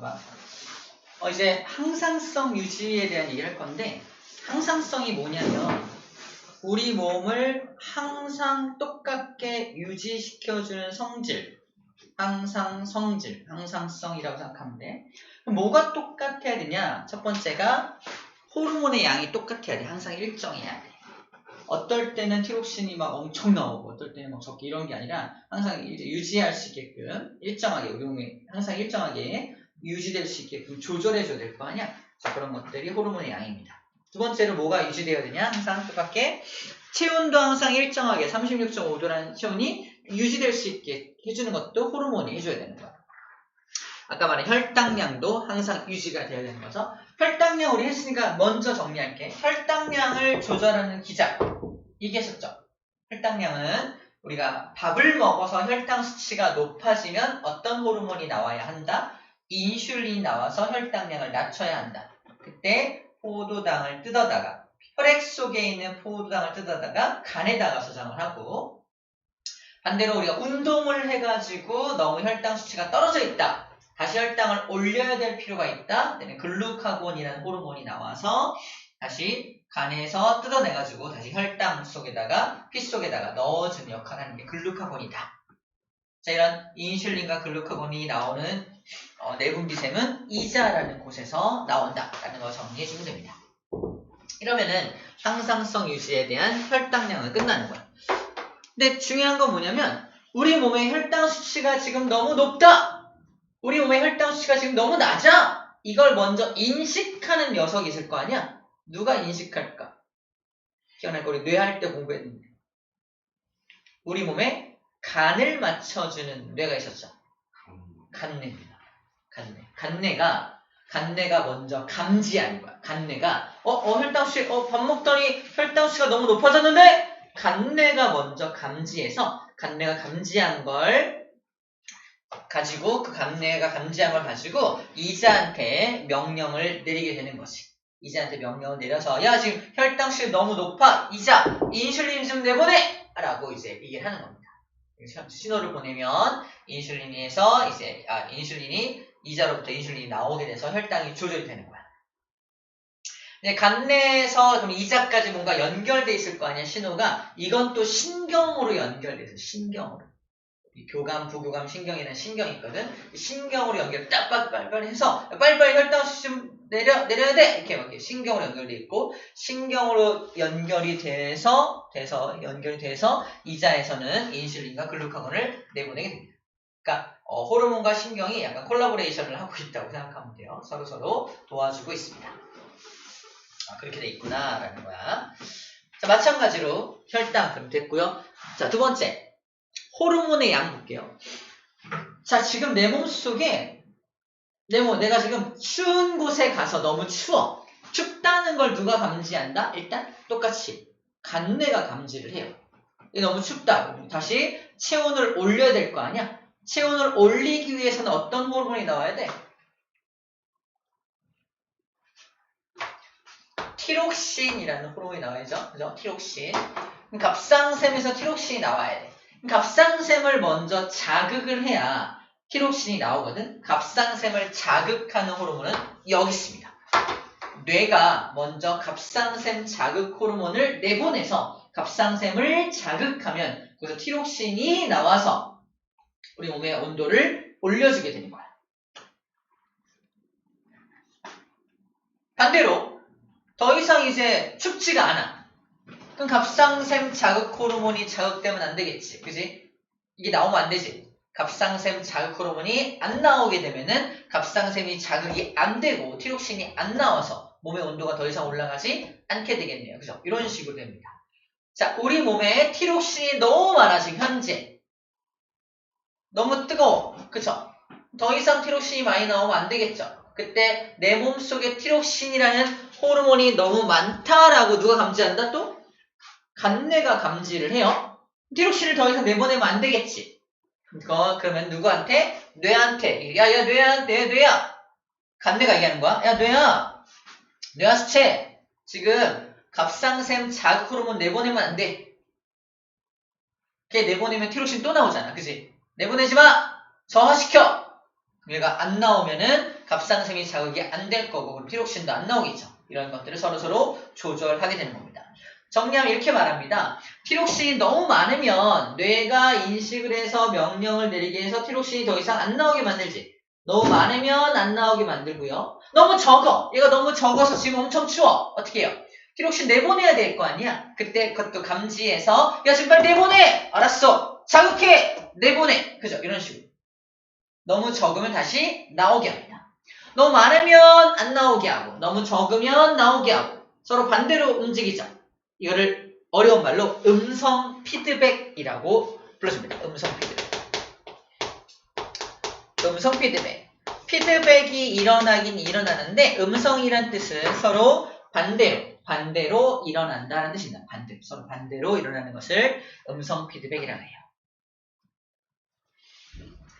봐봐. 어, 이제 항상성 유지에 대한 얘기를 할 건데 항상성이 뭐냐면 우리 몸을 항상 똑같게 유지시켜주는 성질 항상 성질, 항상성이라고 생각하면 돼. 뭐가 똑같아야 되냐? 첫 번째가 호르몬의 양이 똑같아야 돼. 항상 일정해야 돼. 어떨 때는 티록신이 막 엄청 나오고 어떨 때는 막 적게 이런 게 아니라 항상 유지할 수 있게끔 일정하게 우리 몸에 항상 일정하게 유지될 수 있게끔 조절해줘야 될 거 아니야? 자 그런 것들이 호르몬의 양입니다. 두 번째로 뭐가 유지되어야 되냐? 항상 똑같게 체온도 항상 일정하게 36.5도라는 체온이 유지될 수 있게 해주는 것도 호르몬이 해줘야 되는 거야. 아까 말한 혈당량도 항상 유지가 되어야 되는 거죠. 혈당량 우리 했으니까 먼저 정리할게. 혈당량을 조절하는 기작 얘기했었죠. 혈당량은 우리가 밥을 먹어서 혈당 수치가 높아지면 어떤 호르몬이 나와야 한다? 인슐린이 나와서 혈당량을 낮춰야 한다. 그때 포도당을 뜯어다가 혈액 속에 있는 포도당을 뜯어다가 간에다가 저장을 하고 반대로 우리가 운동을 해가지고 너무 혈당 수치가 떨어져 있다. 다시 혈당을 올려야 될 필요가 있다. 글루카곤이라는 호르몬이 나와서 다시 간에서 뜯어내가지고 다시 혈당 속에다가 피 속에다가 넣어주는 역할을 하는 게 글루카곤이다. 자 이런 인슐린과 글루카곤이 나오는 어, 내분비샘은 이자라는 곳에서 나온다라는 거 정리해주면 됩니다. 이러면은 항상성 유지에 대한 혈당량은 끝나는 거야. 근데 중요한 건 뭐냐면 우리 몸의 혈당 수치가 지금 너무 높다. 우리 몸의 혈당 수치가 지금 너무 낮아. 이걸 먼저 인식하는 녀석이 있을 거 아니야? 누가 인식할까? 기억날까? 우리 뇌할 때 공부했는데. 우리 몸에 간을 맞춰주는 뇌가 있었죠. 간내입니다. 간내. 간내가 간내가 먼저 감지하는 거야. 간내가 어, 어 혈당수치 어, 밥 먹더니 혈당수치가 너무 높아졌는데 간내가 먼저 감지해서 간내가 감지한 걸 가지고 그 간내가 감지한 걸 가지고 이자한테 명령을 내리게 되는 거지. 이자한테 명령을 내려서 야 지금 혈당수치 너무 높아 이자 인슐린 좀 내보내 라고 이제 얘기를 하는 겁니다. 신호를 보내면 인슐린에서 이제 아 인슐린이 이자로부터 인슐린이 나오게 돼서 혈당이 조절이 되는 거야. 근데 간내에서 그럼 이자까지 뭔가 연결돼 있을 거 아니야 신호가 이건 또 신경으로 연결돼 있어 신경으로. 교감, 부교감, 신경이라는 신경이 있거든. 신경으로 연결 딱 빨리빨리 해서 빨리빨리 혈당 수좀 내려 내려야 돼 이렇게 막 신경으로 연결돼 있고 신경으로 연결이 돼서 돼서 연결이 돼서 이자에서는 인슐린과 글루카곤을 내보내게 됩니다. 그러니까 어, 호르몬과 신경이 약간 콜라보레이션을 하고 있다고 생각하면 돼요. 서로 서로 도와주고 있습니다. 아, 그렇게 돼 있구나라는 거야. 자 마찬가지로 혈당 그럼 됐고요. 자 두 번째 호르몬의 양 볼게요. 자, 지금 내 몸 속에 내 몸, 내가 지금 추운 곳에 가서 너무 추워. 춥다는 걸 누가 감지한다? 일단 똑같이 간내가 감지를 해요. 너무 춥다. 다시 체온을 올려야 될 거 아니야? 체온을 올리기 위해서는 어떤 호르몬이 나와야 돼? 티록신이라는 호르몬이 나와야죠. 그죠? 티록신. 갑상샘에서 티록신이 나와야 돼. 갑상샘을 먼저 자극을 해야 티록신이 나오거든. 갑상샘을 자극하는 호르몬은 여기 있습니다. 뇌가 먼저 갑상샘 자극 호르몬을 내보내서 갑상샘을 자극하면 그래서 티록신이 나와서 우리 몸의 온도를 올려주게 되는 거야. 반대로 더 이상 이제 춥지가 않아. 그럼 갑상샘 자극 호르몬이 자극되면 안 되겠지. 그지? 이게 나오면 안 되지. 갑상샘 자극 호르몬이 안 나오게 되면은 갑상샘이 자극이 안 되고 티록신이 안 나와서 몸의 온도가 더 이상 올라가지 않게 되겠네요. 그죠? 이런 식으로 됩니다. 자, 우리 몸에 티록신이 너무 많아 지금 현재. 너무 뜨거워. 그쵸? 더 이상 티록신이 많이 나오면 안 되겠죠? 그때 내 몸속에 티록신이라는 호르몬이 너무 많다라고 누가 감지한다 또? 간내가 감지를 해요. 티록신을 더 이상 내보내면 안 되겠지. 그거 그러면 누구한테? 뇌한테. 야 야 뇌한테 뇌야. 간내가 얘기하는 거야. 야 뇌야. 뇌하 수체. 지금 갑상샘 자극 호르몬 내보내면 안 돼. 걔 내보내면 티록신 또 나오잖아. 그지? 내보내지 마. 저하시켜. 얘가 안 나오면은 갑상샘이 자극이 안 될 거고 그럼 티록신도 안 나오겠죠. 이런 것들을 서로서로 조절하게 되는 겁니다. 정리하면 이렇게 말합니다. 티록신이 너무 많으면 뇌가 인식을 해서 명령을 내리게 해서 티록신이 더 이상 안 나오게 만들지. 너무 많으면 안 나오게 만들고요. 너무 적어. 얘가 너무 적어서 지금 엄청 추워. 어떻게 해요? 티록신 내보내야 될 거 아니야? 그때 그것도 감지해서 야 지금 빨리 내보내! 알았어. 자극해! 내보내! 그죠? 이런 식으로. 너무 적으면 다시 나오게 합니다. 너무 많으면 안 나오게 하고 너무 적으면 나오게 하고 서로 반대로 움직이죠. 이거를 어려운 말로 음성 피드백이라고 불러줍니다. 음성 피드백. 음성 피드백. 피드백이 일어나긴 일어나는데 음성이란 뜻은 서로 반대로 반대로 일어난다는 뜻입니다. 반대로 서로 반대로 일어나는 것을 음성 피드백이라고 해요.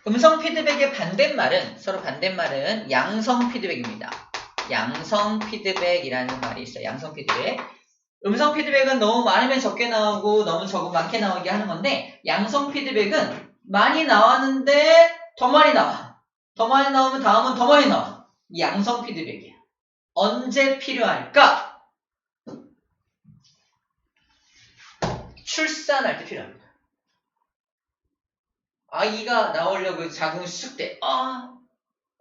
음성 피드백의 반대말은 서로 반대말은 양성 피드백입니다. 양성 피드백이라는 말이 있어요. 양성 피드백. 음성 피드백은 너무 많으면 적게 나오고 너무 적으면 많게 나오게 하는 건데 양성 피드백은 많이 나왔는데 더 많이 나와. 더 많이 나오면 다음은 더 많이 나와. 이 양성 피드백이야. 언제 필요할까? 출산할 때 필요합니다. 아이가 나오려고 자궁 수축돼. 아,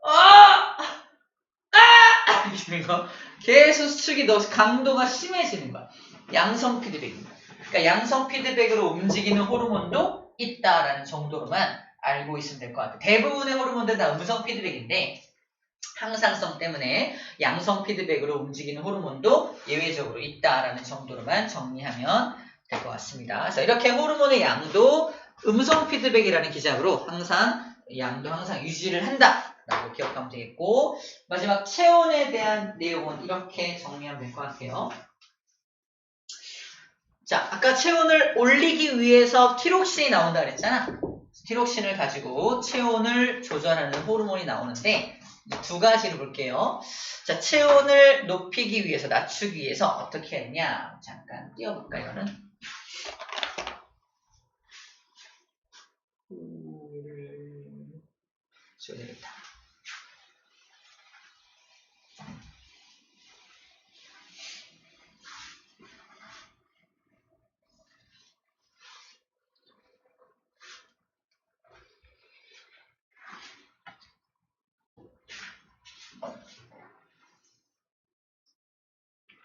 아, 아! 이러는 거. 계속 수축이 더 강도가 심해지는 거야. 양성 피드백입니다. 그러니까 양성 피드백으로 움직이는 호르몬도 있다라는 정도로만 알고 있으면 될 것 같아요. 대부분의 호르몬들은 다 음성 피드백인데 항상성 때문에 양성 피드백으로 움직이는 호르몬도 예외적으로 있다라는 정도로만 정리하면 될 것 같습니다. 그래서 이렇게 호르몬의 양도 음성 피드백이라는 기작으로 항상 양도 항상 유지를 한다 라고 기억하면 되겠고 마지막 체온에 대한 내용은 이렇게 정리하면 될 것 같아요. 자, 아까 체온을 올리기 위해서 티록신이 나온다 그랬잖아. 티록신을 가지고 체온을 조절하는 호르몬이 나오는데 두 가지를 볼게요. 자, 체온을 높이기 위해서 낮추기 위해서 어떻게 했냐? 잠깐 띄워볼까요? 이거는 줘야겠다.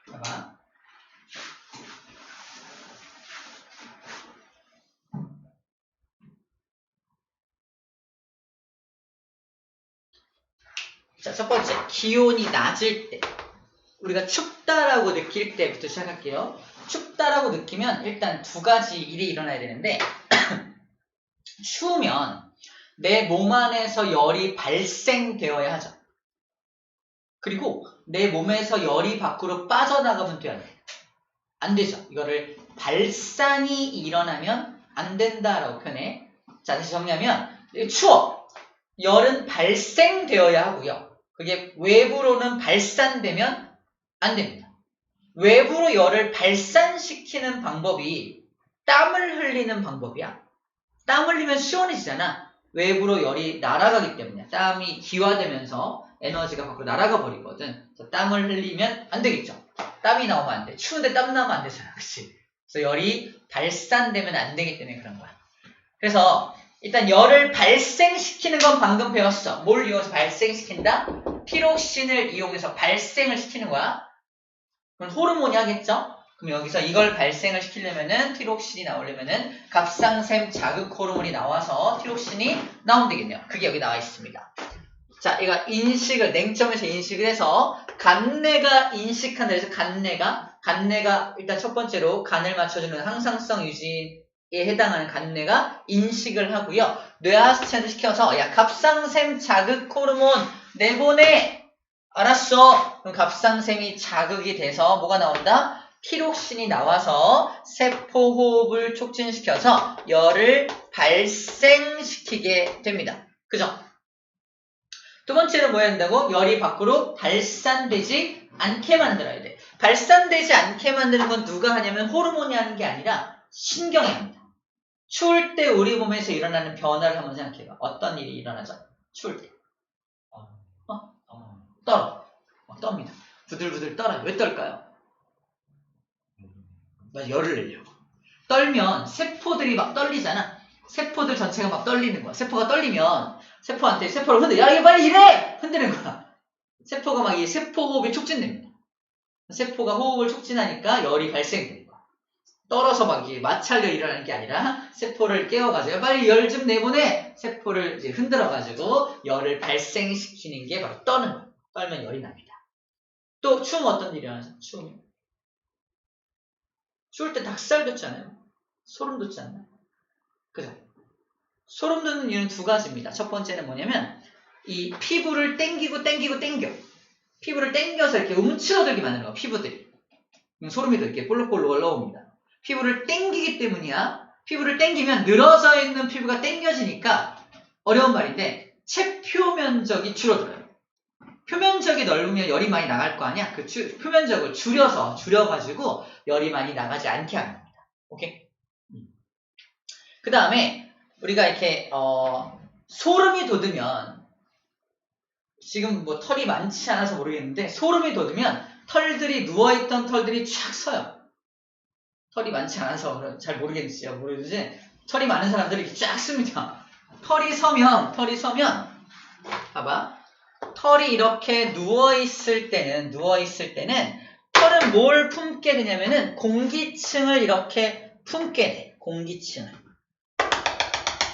봐봐. 자, 첫 번째. 기온이 낮을 때. 우리가 춥다라고 느낄 때부터 시작할게요. 춥다라고 느끼면 일단 두 가지 일이 일어나야 되는데, 추우면 내 몸 안에서 열이 발생되어야 하죠. 그리고 내 몸에서 열이 밖으로 빠져나가면 돼야 돼. 안 되죠. 이거를 발산이 일어나면 안 된다라고 표현해. 자, 다시 정리하면 추워. 열은 발생되어야 하고요. 그게 외부로는 발산되면 안 됩니다. 외부로 열을 발산시키는 방법이 땀을 흘리는 방법이야. 땀 흘리면 시원해지잖아. 외부로 열이 날아가기 때문에 땀이 기화되면서 에너지가 밖으로 날아가 버리거든. 땀을 흘리면 안 되겠죠. 땀이 나오면 안 돼. 추운데 땀 나면 안 되잖아. 그치? 그래서 열이 발산되면 안 되기 때문에 그런 거야. 그래서 일단 열을 발생시키는 건 방금 배웠어. 뭘 이용해서 발생시킨다? 티록신을 이용해서 발생을 시키는 거야. 그럼 호르몬이 하겠죠? 그럼 여기서 이걸 발생을 시키려면은 티록신이 나오려면은 갑상샘 자극 호르몬이 나와서 티록신이 나오면 되겠네요. 그게 여기 나와 있습니다. 자, 얘가 인식을 냉점에서 인식을 해서 간내가 인식한다 해서 간내가 간내가 일단 첫 번째로 간을 맞춰주는 항상성 유지에 해당하는 간내가 인식을 하고요. 뇌하스체를 시켜서 야 갑상샘 자극 호르몬 내보내 알았어. 그럼 갑상샘이 자극이 돼서 뭐가 나온다? 피록신이 나와서 세포 호흡을 촉진시켜서 열을 발생시키게 됩니다. 그죠? 두 번째는 뭐 해야 된다고? 열이 밖으로 발산되지 않게 만들어야 돼. 발산되지 않게 만드는 건 누가 하냐면 호르몬이 하는 게 아니라 신경이 합니다. 추울 때 우리 몸에서 일어나는 변화를 한번 생각해봐. 어떤 일이 일어나죠? 추울 때. 떨어. 막 떱니다. 부들부들 떨어요. 왜 떨까요? 막 열을 내려고. 떨면 세포들이 막 떨리잖아. 세포들 전체가 막 떨리는 거야. 세포가 떨리면 세포한테 세포를 흔들. 야 이거 빨리 이래! 흔드는 거야. 세포가 막 이 세포 호흡이 촉진됩니다. 세포가 호흡을 촉진하니까 열이 거야. 떨어서 막 이게 마찰려 일어나는 게 아니라 세포를 깨워가지고 빨리 열 좀 내보내 세포를 이제 흔들어가지고 열을 발생시키는 게 바로 떠는 거야. 떨면 열이 납니다. 또 추우면 어떤 일이 일어나죠? 추우면 추울 때 닭살 돋잖아요. 소름 돋지 않나요? 그죠? 소름 돋는 이유는 두 가지입니다. 첫 번째는 뭐냐면 이 피부를 땡기고 땡기고 땡겨. 피부를 땡겨서 이렇게 움츠러들게 만드는 거야. 피부들이. 소름이 더 이렇게 볼록볼록 올라옵니다. 피부를 땡기기 때문이야. 피부를 땡기면 늘어져 있는 피부가 땡겨지니까 어려운 말인데 체표 면적이 줄어들어요. 표면적이 넓으면 열이 많이 나갈 거 아니야? 그 주- 표면적을 줄여서 줄여가지고 열이 많이 나가지 않게 합니다. 오케이? 그 다음에 우리가 이렇게 어, 소름이 돋으면 지금 뭐 털이 많지 않아서 모르겠는데 소름이 돋으면 털들이 누워있던 털들이 쫙 서요. 털이 많지 않아서 잘 모르겠어요. 모르겠지? 털이 많은 사람들이 이렇게 쫙 씁니다. 털이 서면 털이 서면 봐봐. 털이 이렇게 누워있을 때는 누워있을 때는 털은 뭘 품게 되냐면은 공기층을 이렇게 품게 돼. 공기층을.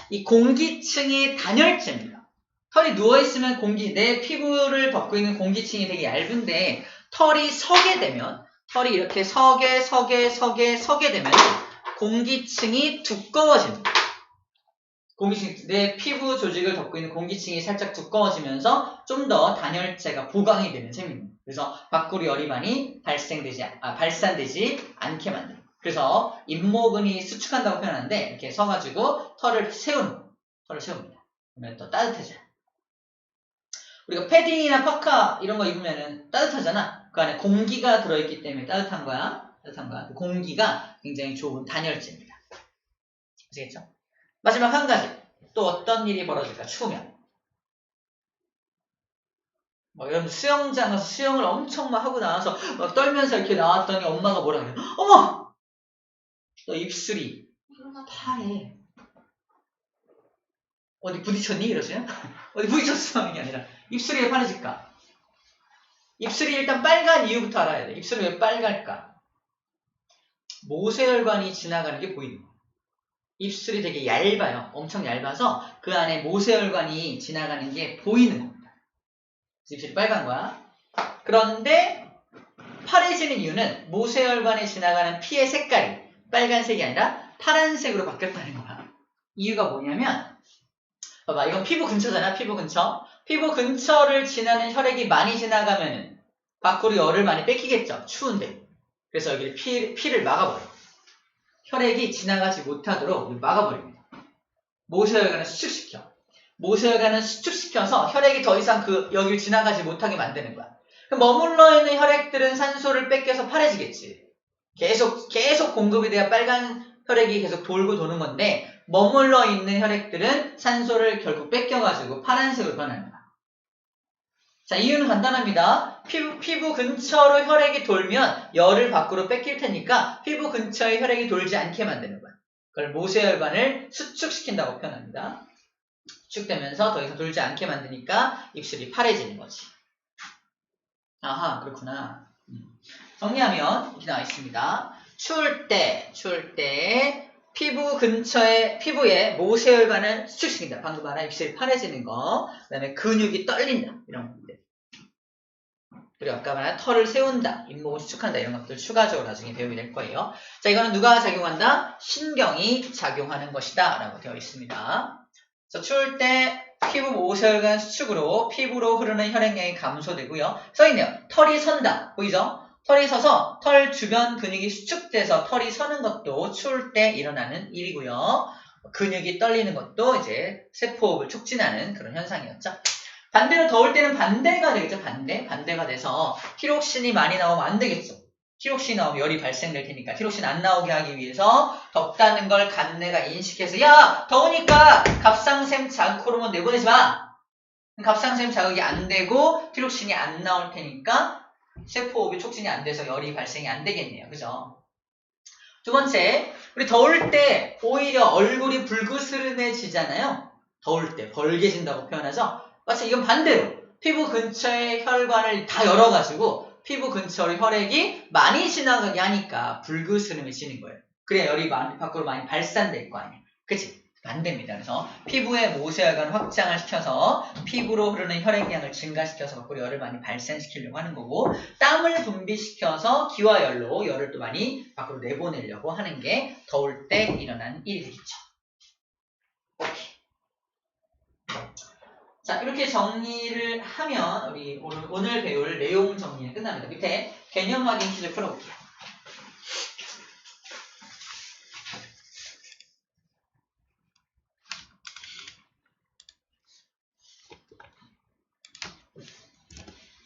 이 공기층이 단열재입니다. 털이 누워있으면 공기, 내 피부를 덮고 있는 공기층이 되게 얇은데 털이 서게 되면 털이 이렇게 서게 서게 서게 서게 되면 공기층이 두꺼워집니다. 공기층, 내 피부 조직을 덮고 있는 공기층이 살짝 두꺼워지면서 좀 더 단열재가 보강이 되는 셈입니다. 그래서 밖으로 열이 많이 발생되지, 아, 발산되지 않게 만듭니다. 그래서 잇모근이 수축한다고 표현하는데 이렇게 서가지고 털을 세우는. 털을 세웁니다. 그러면 더 따뜻해져요. 우리가 패딩이나 파카 이런 거 입으면은 따뜻하잖아. 그 안에 공기가 들어있기 때문에 따뜻한 거야. 따뜻한 거야. 그 공기가 굉장히 좋은 단열재입니다. 아시겠죠? 마지막 한 가지. 또 어떤 일이 벌어질까? 추우면. 뭐 여러분 수영장 가서 수영을 엄청 막 하고 나와서 막 떨면서 이렇게 나왔더니 엄마가 뭐라 그래? 어머! 너 입술이 파래. 어디 부딪혔니? 이러세요? 어디 부딪혔어? 하는 게 아니라 입술이 왜 파래질까? 입술이 일단 빨간 이유부터 알아야 돼. 입술이 왜 빨갈까? 모세혈관이 지나가는 게 보이는 거야. 입술이 되게 얇아요. 엄청 얇아서 그 안에 모세혈관이 지나가는 게 보이는 겁니다. 입술이 빨간 거야. 그런데 파래지는 이유는 모세혈관에 지나가는 피의 색깔이 빨간색이 아니라 파란색으로 바뀌었다는 거야. 이유가 뭐냐면 봐봐 이건 피부 근처잖아 피부 근처 피부 근처를 지나는 혈액이 많이 지나가면 밖으로 열을 많이 뺏기겠죠. 추운데. 그래서 여기를 피, 피를 막아버려 혈액이 지나가지 못하도록 막아버립니다. 모세혈관을 수축시켜. 모세혈관을 수축시켜서 혈액이 더 이상 그 여기를 지나가지 못하게 만드는 거야. 머물러 있는 혈액들은 산소를 뺏겨서 파래지겠지. 계속 계속 공급이 돼야 빨간 혈액이 계속 돌고 도는 건데 머물러 있는 혈액들은 산소를 결국 뺏겨가지고 파란색으로 변합니다. 자, 이유는 간단합니다. 피부, 피부 근처로 혈액이 돌면 열을 밖으로 뺏길 테니까 피부 근처에 혈액이 돌지 않게 만드는 거야. 그걸 모세혈관을 수축시킨다고 표현합니다. 수축되면서 더 이상 돌지 않게 만드니까 입술이 파래지는 거지. 아하, 그렇구나. 음. 정리하면 이렇게 나와 있습니다. 추울 때, 추울 때 피부 근처에 피부에 모세혈관을 수축시킨다. 방금 말한 입술이 파래지는 거. 그다음에 근육이 떨린다. 이런 것들. 그리고 아까 말한 털을 세운다. 잇목을 수축한다. 이런 것들 추가적으로 나중에 배우게 될 거예요. 자, 이거는 누가 작용한다? 신경이 작용하는 것이다. 라고 되어 있습니다. 그래서 추울 때 피부 모세혈관 수축으로 피부로 흐르는 혈액량이 감소되고요. 써있네요. 털이 선다. 보이죠? 털이 서서 털 주변 근육이 수축돼서 털이 서는 것도 추울 때 일어나는 일이고요. 근육이 떨리는 것도 이제 세포호흡을 촉진하는 그런 현상이었죠. 반대로 더울 때는 반대가 되겠죠. 반대. 반대가 돼서 티록신이 많이 나오면 안 되겠죠. 티록신 나오면 열이 발생될 테니까 티록신 안 나오게 하기 위해서 덥다는 걸 간내가 인식해서 야 더우니까 갑상샘 자극 호르몬 내보내지 마. 갑상샘 자극이 안 되고 티록신이 안 나올 테니까 세포호흡이 촉진이 안 돼서 열이 발생이 안 되겠네요. 그죠? 두 번째, 우리 더울 때 오히려 얼굴이 불그스름해지잖아요. 더울 때 벌게진다고 표현하죠. 마치 이건 반대로 피부 근처에 혈관을 다 열어가지고 피부 근처로 혈액이 많이 지나가게 하니까 불그스름해지는 거예요. 그래야 열이 많이, 밖으로 많이 발산될 거 아니에요. 그치? 반대입니다. 그래서 피부의 모세혈관 확장을 시켜서 피부로 흐르는 혈액량을 증가시켜서 밖으로 열을 많이 발산시키려고 하는 거고 땀을 분비시켜서 기와열로 열을 또 많이 밖으로 내보내려고 하는 게 더울 때 일어난 일이 되겠죠. 오케이. 자 이렇게 정리를 하면 우리 오늘, 오늘 배울 내용 정리는 끝납니다. 밑에 개념 확인 퀴즈 풀어볼게요.